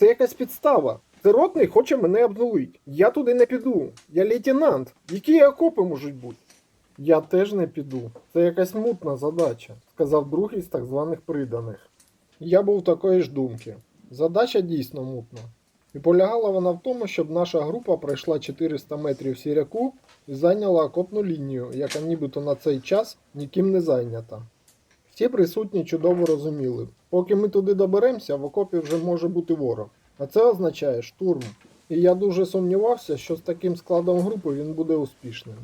Це якась підстава. Це хоче мене обнулить. Я туди не піду. Я лейтенант. Які окопи можуть бути? Я теж не піду. Це якась мутна задача, сказав другий з так званих приданих. Я був такої ж думки. Задача дійсно мутна. І полягала вона в тому, щоб наша група пройшла 400 метрів сіряку і зайняла окопну лінію, яка нібито на цей час ніким не зайнята. Всі присутні чудово розуміли, поки ми туди доберемося, в окопі вже може бути ворог. А це означає штурм. І я дуже сумнівався, що з таким складом групи він буде успішним.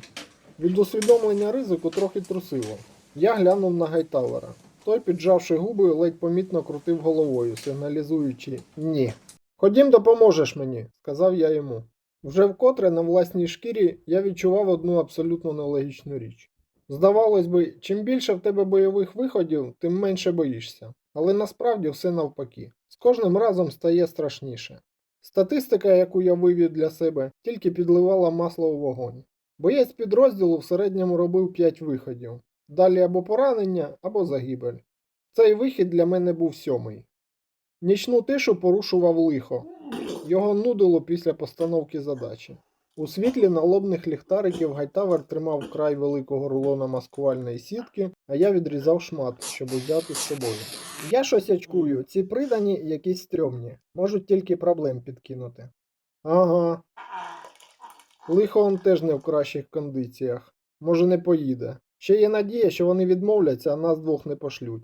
Від усвідомлення ризику трохи трусило. Я глянув на Гайтавера. Той, піджавши губи, ледь помітно крутив головою, сигналізуючи ні. Ходім, допоможеш мені, сказав я йому. Вже вкотре на власній шкірі я відчував одну абсолютно нелогічну річ. Здавалось би, чим більше в тебе бойових виходів, тим менше боїшся. Але насправді все навпаки. З кожним разом стає страшніше. Статистика, яку я вивів для себе, тільки підливала масло у вогонь. Боєць підрозділу в середньому робив 5 виходів. Далі або поранення, або загибель. Цей вихід для мене був сьомий. Нічну тишу порушував лихо. Його нудило після постановки задачі. У світлі налобних ліхтариків Гайтавер тримав край великого рулона маскувальної сітки, а я відрізав шмат, щоб взяти з собою. Я щось очкую, ці придані якісь стрьомні, можуть тільки проблем підкинути. Ага. Лихо он теж не в кращих кондиціях. Може не поїде. Ще є надія, що вони відмовляться, а нас двох не пошлють.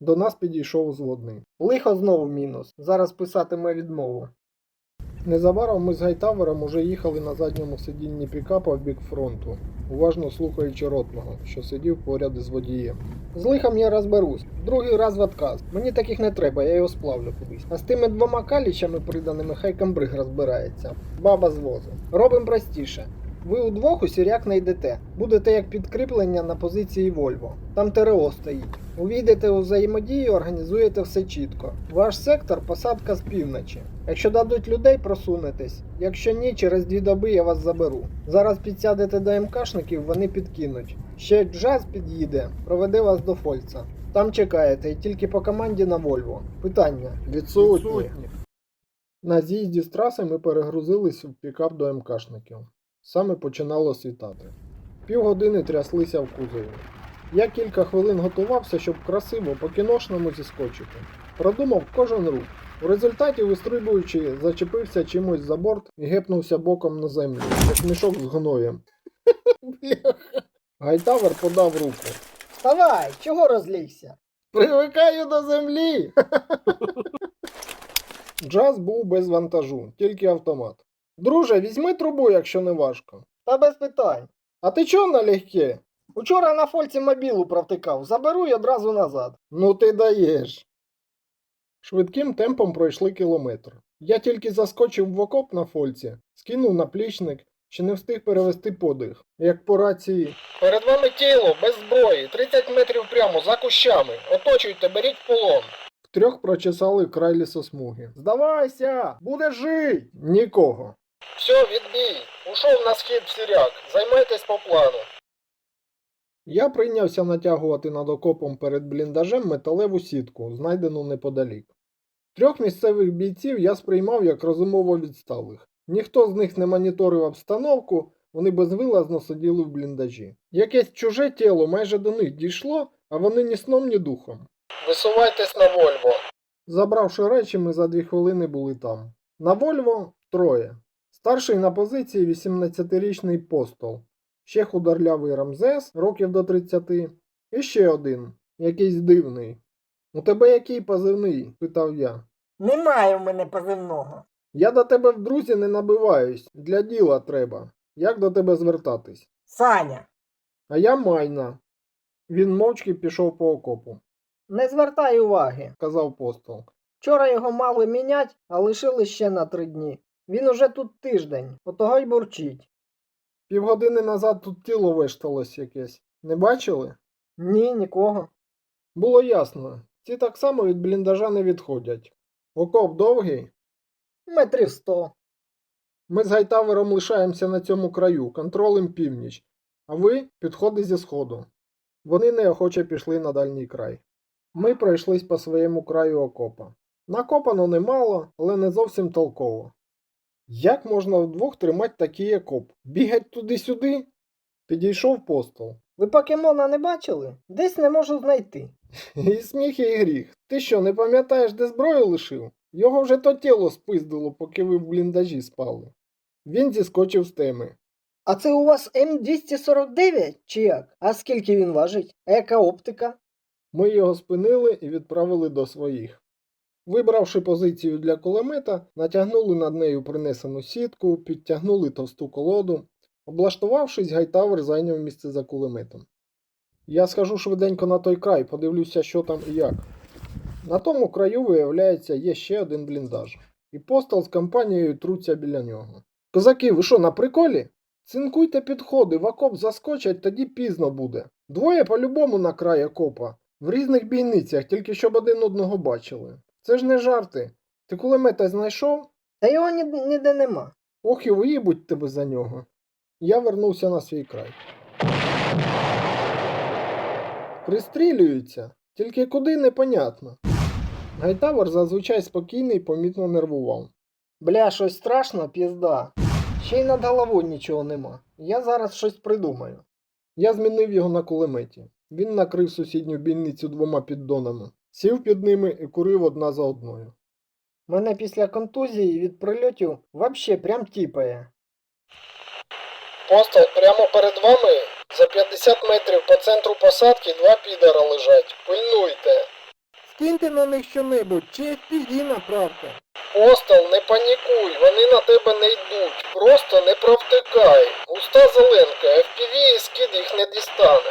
До нас підійшов зводний. Лихо знову мінус. Зараз писатиме відмову. Незабаром ми з Гайтавером уже їхали на задньому сидінні пікапа в бік фронту, уважно слухаючи ротного, що сидів поряд із водієм. З лихом я розберусь. Другий раз в отказ. Мені таких не треба, я його сплавлю кудись. А з тими двома калічами приданими хай камбриг розбирається. Баба з возу. Робимо простіше. Ви удвох у сіряк не йдете. Будете як підкріплення на позиції Вольво. Там ТРО стоїть. Увійдете у взаємодію, організуєте все чітко. Ваш сектор посадка з півночі. Якщо дадуть людей, просунетесь. Якщо ні, через дві доби я вас заберу. Зараз підсядете до МКшників, вони підкинуть. Ще джаз під'їде, проведе вас до Фольца. Там чекаєте і тільки по команді на Вольво. Питання. Відсутні. На з'їзді з траси ми перегрузились в пікап до МКшників. Саме починало світати. Півгодини тряслися в кузові. Я кілька хвилин готувався, щоб красиво по кіношному зіскочити. Продумав кожен рух. У результаті, вистрибуючи, зачепився чимось за борт і гепнувся боком на землю, як мішок з гноєм. Гайтавер подав руку. Вставай, чого розлігся? Привикаю до землі. Джаз був без вантажу, тільки автомат. Друже, візьми трубу, якщо не важко. Та без питань. А ти чого налегке? Учора на фольці мобілу провтикав, заберу й одразу назад. Ну ти даєш. Швидким темпом пройшли кілометр. Я тільки заскочив в окоп на фольці, скинув наплічник, ще не встиг перевести подих, як по рації. Перед вами тіло, без зброї, 30 метрів прямо, за кущами. Оточуйте, беріть в полон. Трьох прочесали край лісосмуги. Здавайся! Буде жить! Нікого. Все, відбій. Ушов на схід в сіряк. Займайтесь по плану. Я прийнявся натягувати над окопом перед бліндажем металеву сітку, знайдену неподалік. Трьох місцевих бійців я сприймав як розумово відсталих. Ніхто з них не моніторив обстановку, вони безвилазно сиділи в бліндажі. Якесь чуже тіло майже до них дійшло, а вони ні сном, ні духом. Висувайтесь на Вольво. Забравши речі, ми за дві хвилини були там. На Вольво троє. Старший на позиції 18-річний постол, ще худорлявий Рамзес, років до 30, і ще один, якийсь дивний. У тебе який позивний? питав я. Немає в мене позивного. Я до тебе в друзі не набиваюсь, для діла треба. Як до тебе звертатись? Саня. А я майна. Він мовчки пішов по окопу, Не звертай уваги. казав постол. Вчора його мали мінять, а лишили ще на три дні. Він уже тут тиждень, отого й бурчить. Півгодини назад тут тіло вешталось якесь. Не бачили? Ні, нікого. Було ясно. Ці так само від бліндажа не відходять. Окоп довгий. Метрів сто. Ми з Гайтавером лишаємося на цьому краю, контролем північ, а ви підходи зі сходу. Вони неохоче пішли на дальній край. Ми пройшлись по своєму краю окопа. Накопано немало, але не зовсім толково. Як можна вдвох тримати такий окоп? Бігать туди-сюди? Підійшов постол. Ви покемона не бачили? Десь не можу знайти. І сміх, і гріх. Ти що, не пам'ятаєш, де зброю лишив? Його вже то тіло спиздило, поки ви в бліндажі спали. Він зіскочив з теми. А це у вас М249 чи як? А скільки він важить? А яка оптика? Ми його спинили і відправили до своїх. Вибравши позицію для кулемета, натягнули над нею принесену сітку, підтягнули товсту колоду. Облаштувавшись, Гайтавер зайняв місце за кулеметом. Я схожу швиденько на той край, подивлюся, що там і як. На тому краю, виявляється, є ще один бліндаж. І постал з компанією труться біля нього. Козаки, ви що, на приколі? Цинкуйте підходи, в окоп заскочать, тоді пізно буде. Двоє по-любому на край окопа. В різних бійницях, тільки щоб один одного бачили. Це ж не жарти. Ти кулемета знайшов? Та його ні, ніде нема. Ох і виїбуть тебе за нього. Я вернувся на свій край. Пристрілюються, тільки куди непонятно. Гайтавер зазвичай спокійний помітно нервував. Бля, щось страшно, пізда. Ще й над головою нічого нема. Я зараз щось придумаю. Я змінив його на кулеметі. Він накрив сусідню бійницю двома піддонами, сів під ними і курив одна за одною. Мене після контузії від прильотів вообще прям тіпає. Постал прямо перед вами за 50 метрів по центру посадки два підара лежать. Пильнуйте. Скиньте на них що-небудь, чи FPV направте. Постал, не панікуй, вони на тебе не йдуть. Просто не провтикай. Густа зеленка, FPV і скид їх не дістане.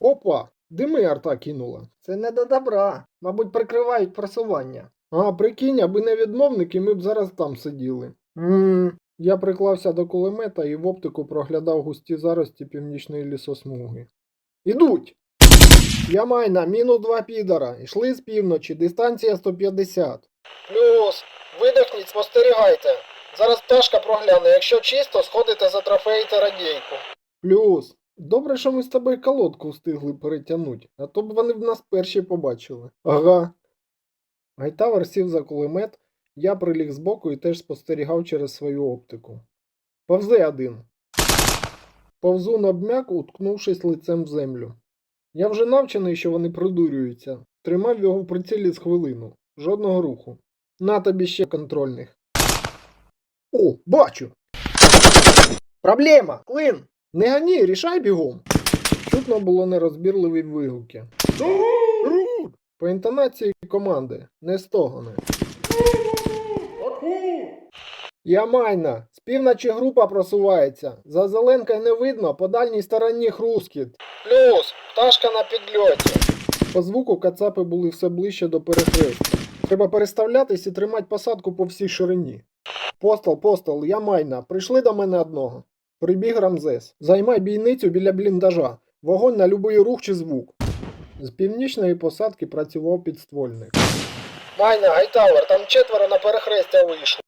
Опа, дими арта кинула. Це не до добра. Мабуть, прикривають просування. А, прикинь, аби не відмовники, ми б зараз там сиділи. Ммм. Я приклався до кулемета і в оптику проглядав густі зарості північної лісосмуги. Ідуть! Я майна, мінус два підара. Йшли з півночі, дистанція 150. Плюс, видихніть, спостерігайте. Зараз пташка прогляне, якщо чисто, сходите за трофеїте радійку. Плюс. Добре, що ми з тобою колодку встигли перетягнути, а то б вони б нас перші побачили. Ага. Гайтавер сів за кулемет, я приліг збоку і теж спостерігав через свою оптику. Повзе один. Повзун обмяк, уткнувшись лицем в землю. Я вже навчений, що вони придурюються. Тримав його в прицілі з хвилину. Жодного руху. На тобі ще контрольних. О, бачу! Проблема! Клин! Не гані, рішай бігом. Чутно було нерозбірливі вигуки. По інтонації команди, не стогони. Я майна. З півночі група просувається. За зеленкою не видно, по дальній стороні хрускіт. Плюс, пташка на підльоті. По звуку кацапи були все ближче до перехрестя. Треба переставлятись і тримати посадку по всій ширині. Постол, постол, я майна. Прийшли до мене одного. Прибіг Рамзес. Займай бійницю біля бліндажа. Вогонь на любий рух чи звук. З північної посадки працював підствольник. Майна, Гайтавер, там четверо на перехрестя вийшло.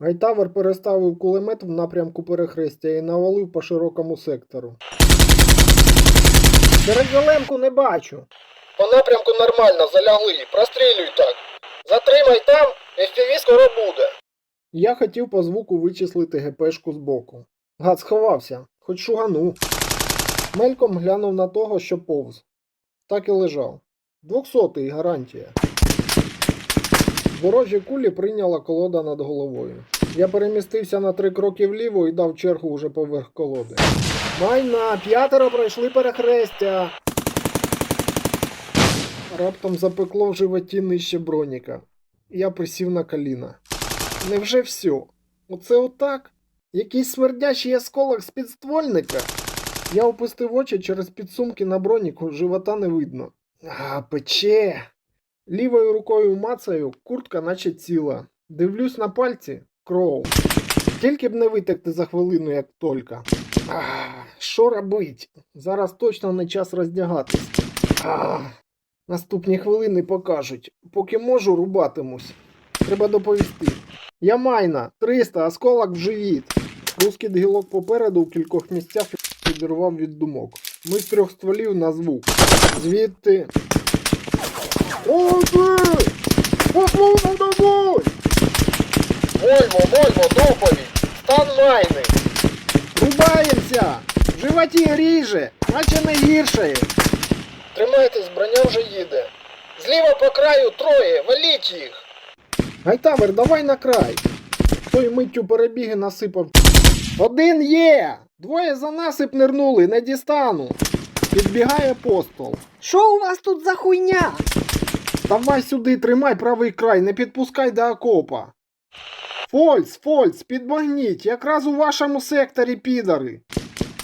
Гайтавер переставив кулемет в напрямку перехрестя і навалив по широкому сектору. Перезеленку не бачу. По напрямку нормально, залягли. Прострілюй так. Затримай там, FPV скоро буде. Я хотів по звуку вичислити ГПшку збоку. Гад сховався, хоч шугану. Мельком глянув на того, що повз. Так і лежав. Двохсотий гарантія. Ворожі кулі прийняла колода над головою. Я перемістився на три кроки вліво і дав чергу уже поверх колоди. Майна, п'ятеро пройшли перехрестя. Раптом запекло в животі нижче броніка. Я присів на коліна. Невже все? Оце отак? Якийсь смердящий осколок з підствольника? Я опустив очі через підсумки на броніку, живота не видно. А, пече. Лівою рукою мацаю, куртка наче ціла. Дивлюсь на пальці кров. Тільки б не витекти за хвилину, як тільки. Що робить? Зараз точно не час роздягатись. Наступні хвилини покажуть. Поки можу, рубатимусь. Треба доповісти. Я майна, 300, осколок в живіт. Рускіт гілок попереду в кількох місцях відірвав від думок. Ми з трьох стволів на звук. Звідти. О, ти! Послухав домой! Вольво, Вольво, доповідь! Стан майни! Рубаємося! В животі ріже, наче не гіршає. Тримайтесь, броня вже їде. Зліва по краю троє, валіть їх! Гайтавер, давай на край. Той миттю перебіги насипав. Один є! Двоє за насип нирнули, не дістану. Підбігає апостол. Що у вас тут за хуйня? Давай сюди, тримай правий край, не підпускай до окопа. Фольц, Фольц, підмагніть, якраз у вашому секторі підари.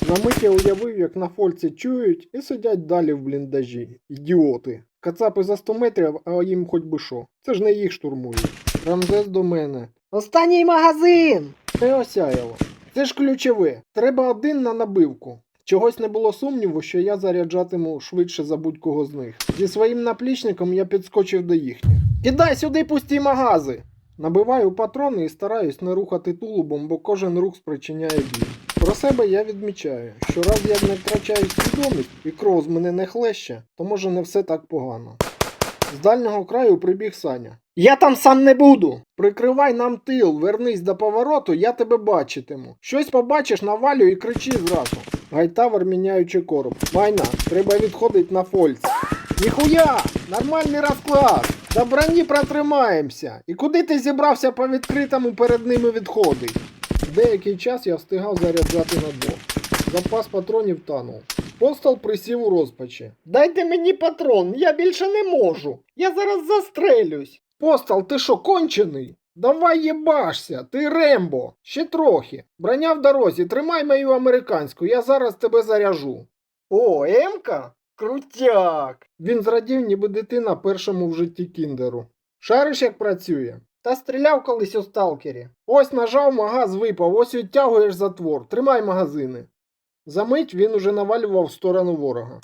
На мить я уявив, як на фольці чують і сидять далі в бліндажі. Ідіоти. Кацапи за 100 метрів, а їм хоч би що. Це ж не їх штурмують. Рамзес до мене. Останній магазин. Це осяяло. Це ж ключове. Треба один на набивку. Чогось не було сумніву, що я заряджатиму швидше за будь-кого з них. Зі своїм наплічником я підскочив до їхніх. Кидай сюди пусті магази! Набиваю патрони і стараюсь не рухати тулубом, бо кожен рух спричиняє біль. Про себе я відмічаю, що раз я не втрачаю свідомість і кров з мене не хлеще, то може не все так погано. З дальнього краю прибіг Саня. Я там сам не буду. Прикривай нам тил, вернись до повороту, я тебе бачитиму. Щось побачиш, навалю і кричи зразу. Гайтавер міняючи короб. Майна, треба відходить на фольц. Ніхуя! Нормальний розклад! До броні протримаємося. І куди ти зібрався по відкритому перед ними відходить? Деякий час я встигав заряджати на двох. Запас патронів танув. Постол присів у розпачі. Дайте мені патрон, я більше не можу. Я зараз застрелюсь. Постол, ти що, кончений? Давай єбашся, ти Рембо. Ще трохи. Броня в дорозі, тримай мою американську, я зараз тебе заряжу. О, Емка? Крутяк. Він зрадів, ніби дитина першому в житті кіндеру. Шариш, як працює. Та стріляв колись у сталкері. Ось нажав, магаз випав, ось відтягуєш затвор. Тримай магазини. Замить він уже навалював в сторону ворога.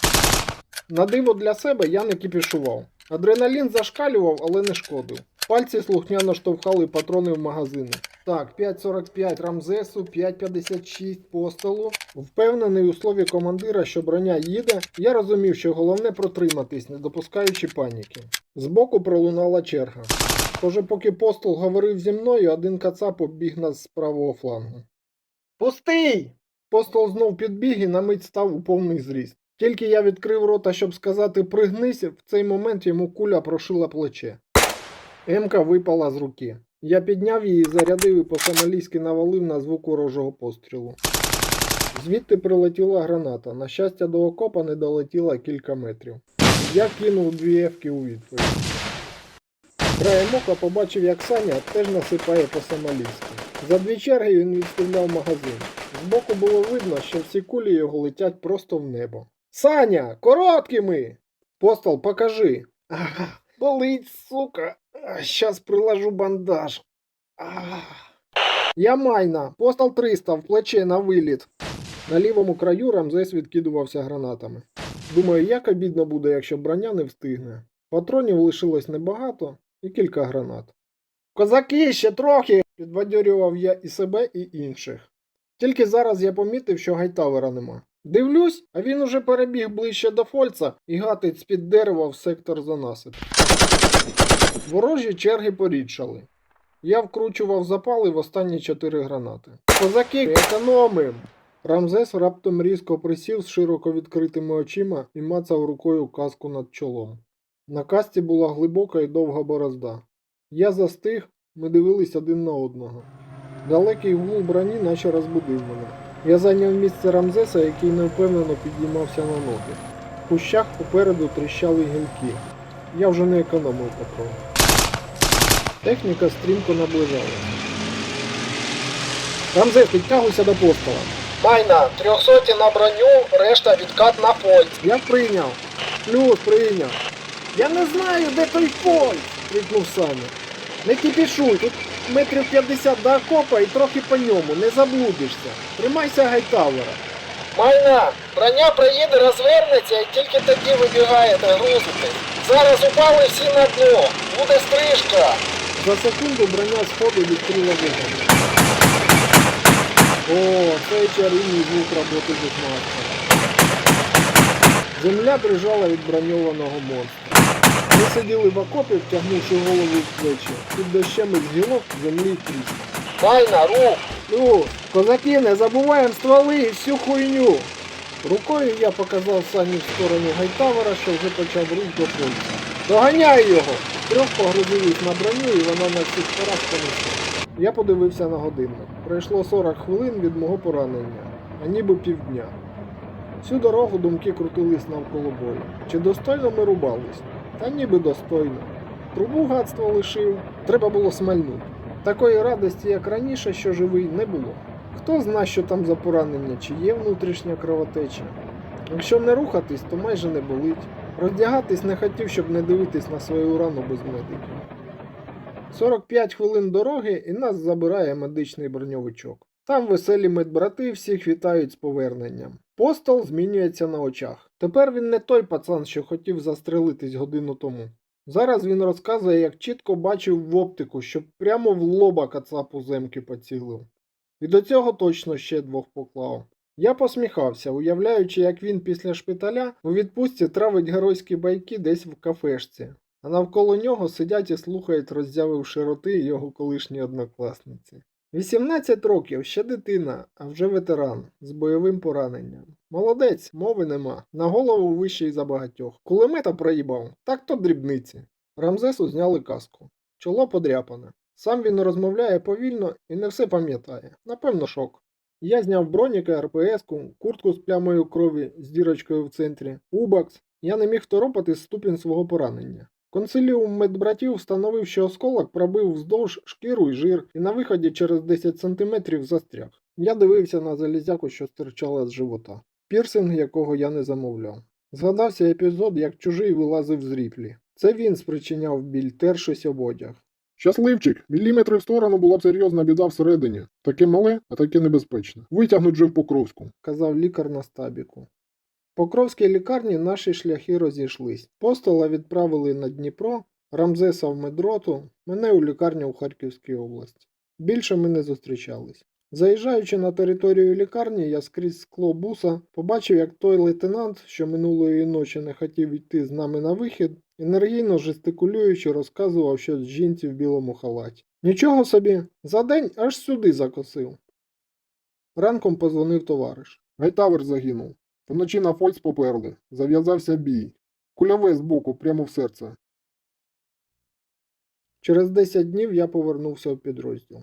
На диво для себе я не кіпішував. Адреналін зашкалював, але не шкодив. Пальці слухняно штовхали патрони в магазини. Так, 5.45 Рамзесу, 5.56 постолу. Впевнений у слові командира, що броня їде, я розумів, що головне протриматись, не допускаючи паніки. Збоку пролунала черга. Тож, поки постол говорив зі мною, один кацап обіг нас з правого флангу. Пустий! Постол знов підбіг і на мить став у повний зріст. Тільки я відкрив рота, щоб сказати пригнися, в цей момент йому куля прошила плече. Емка випала з руки. Я підняв її, зарядив і по-сомалійськи навалив на звук ворожого пострілу. Звідти прилетіла граната. На щастя, до окопа не долетіла кілька метрів. Я кинув дві ефки у відповідь. Краєм ока побачив, як Саня теж насипає по-сомалійськи. За дві черги він відстріляв магазин. Збоку було видно, що всі кулі його летять просто в небо. Саня, короткими! Постол, покажи. Ага, болить, сука. А, приложу бандаж. Я майна, постол 300, в плече на виліт. На лівому краю Рамзес відкидувався гранатами. Думаю, як обідно буде, якщо броня не встигне. Патронів лишилось небагато і кілька гранат. Козаки, ще трохи! підбадьорював я і себе, і інших. Тільки зараз я помітив, що гайтавера нема. Дивлюсь, а він уже перебіг ближче до фольца і гатить з-під дерева в сектор за насип. Ворожі черги порідшали. Я вкручував запали в останні чотири гранати. Козаки, економим! Рамзес раптом різко присів з широко відкритими очима і мацав рукою каску над чолом. На касті була глибока і довга борозда. Я застиг, ми дивились один на одного. Далекий гул броні наче розбудив мене. Я зайняв місце Рамзеса, який невпевнено підіймався на ноги. В кущах попереду тріщали гілки. Я вже не економив патрон. Техніка стрімко наближалася. Рамзес, підтягуйся до постола. Майна, трьохсоті на броню, решта відкат на фольц. Я прийняв. Плюс прийняв. Я не знаю, де той фольц, крикнув Саня. Не кипішуй, тут метрів 50 до окопа і трохи по ньому, не заблудишся. Тримайся гайтавера. Майна, броня проїде, розвернеться і тільки тоді вибігаєте грузитись. Зараз упали всі на дно. Буде стрижка. За секунду броня сходу відкрила вогонь. О, цей чарівний звук роботи дешматка. Земля дрижала від броньованого монстра. Ми сиділи в окопі, втягнувши голову в плечі. Під дощем із гілок, землі і тріск. Тайна, рух! Ну, козаки, не забуваємо стволи і всю хуйню. Рукою я показав сані в сторону Гайтавера, що вже почав рух до польця. Доганяй його! Трьох погрузились на броню і вона на всіх парах понесла. Я подивився на годинник. Пройшло 40 хвилин від мого поранення, а ніби півдня. Всю дорогу думки крутились навколо бою. Чи достойно ми рубались? Та ніби достойно. Трубу гадство лишив, треба було смальнути. Такої радості, як раніше, що живий, не було. Хто зна, що там за поранення, чи є внутрішня кровотеча. Якщо не рухатись, то майже не болить. Роздягатись не хотів, щоб не дивитись на свою рану без медиків. 45 хвилин дороги і нас забирає медичний броньовичок. Там веселі медбрати всіх вітають з поверненням. Постол змінюється на очах. Тепер він не той пацан, що хотів застрелитись годину тому. Зараз він розказує, як чітко бачив в оптику, що прямо в лоба кацапу земки поцілив. І до цього точно ще двох поклав. Я посміхався, уявляючи, як він після шпиталя у відпустці травить геройські байки десь в кафешці, а навколо нього сидять і слухають, роззявивши роти його колишні однокласниці. 18 років, ще дитина, а вже ветеран з бойовим пораненням. Молодець, мови нема. На голову вищий за багатьох. Кулемета проїбав, так то дрібниці. Рамзесу зняли каску. Чоло подряпане. Сам він розмовляє повільно і не все пам'ятає. Напевно, шок. Я зняв броніка, РПС-ку, куртку з плямою крові з дірочкою в центрі, убакс. Я не міг второпати ступінь свого поранення. Консиліум медбратів встановив, що осколок пробив вздовж шкіру і жир і на виході через 10 сантиметрів застряг. Я дивився на залізяку, що стирчала з живота. Пірсинг, якого я не замовляв. Згадався епізод, як чужий вилазив з ріплі. Це він спричиняв біль, тершись об одяг. Щасливчик, міліметри в сторону була б серйозна біда всередині. Таке мале, а таке небезпечне. Витягнуть же в Покровську. казав лікар на стабіку. Покровській лікарні наші шляхи розійшлись. Постола відправили на Дніпро, Рамзеса в медроту, мене у лікарню у Харківській області. Більше ми не зустрічались. Заїжджаючи на територію лікарні, я скрізь скло буса побачив, як той лейтенант, що минулої ночі не хотів йти з нами на вихід, енергійно жестикулюючи, розказував щось жінці в білому халаті. Нічого собі, за день аж сюди закосив. Ранком позвонив товариш. Гайтавер загинув. Вночі на фольц поперли. Зав'язався бій. Кульове збоку, прямо в серце. Через 10 днів я повернувся в підрозділ.